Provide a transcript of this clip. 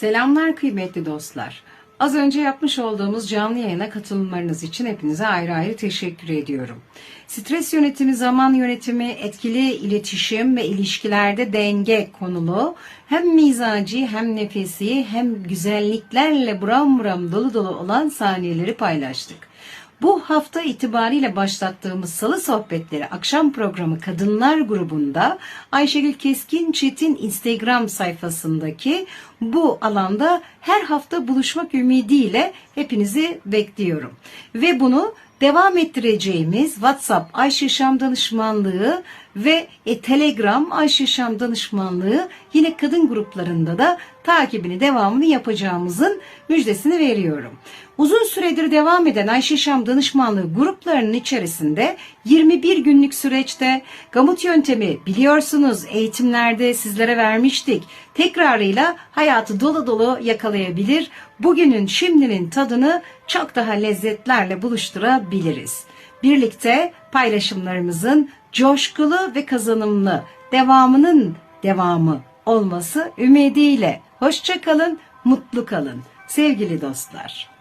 Selamlar kıymetli dostlar. Az önce yapmış olduğumuz canlı yayına katılımlarınız için hepinize ayrı ayrı teşekkür ediyorum. Stres yönetimi, zaman yönetimi, etkili iletişim ve ilişkilerde denge konulu hem mizaci hem nefesi hem güzelliklerle buram buram dolu dolu olan saniyeleri paylaştık. Bu hafta itibariyle başlattığımız Salı Sohbetleri akşam programı Kadınlar grubunda Ayşegül Keskin Çetin Instagram sayfasındaki bu alanda her hafta buluşmak ümidiyle hepinizi bekliyorum. Ve bunu devam ettireceğimiz WhatsApp Ayşe Şam Danışmanlığı ve e, Telegram Ayşe Şam Danışmanlığı yine kadın gruplarında da takibini devamını yapacağımızın müjdesini veriyorum. Uzun süredir devam eden Ayşe Şam danışmanlığı gruplarının içerisinde 21 günlük süreçte gamut yöntemi biliyorsunuz eğitimlerde sizlere vermiştik. Tekrarıyla hayatı dolu dolu yakalayabilir. Bugünün şimdinin tadını çok daha lezzetlerle buluşturabiliriz. Birlikte paylaşımlarımızın coşkulu ve kazanımlı devamının devamı olması ümidiyle. Hoşça kalın, mutlu kalın sevgili dostlar.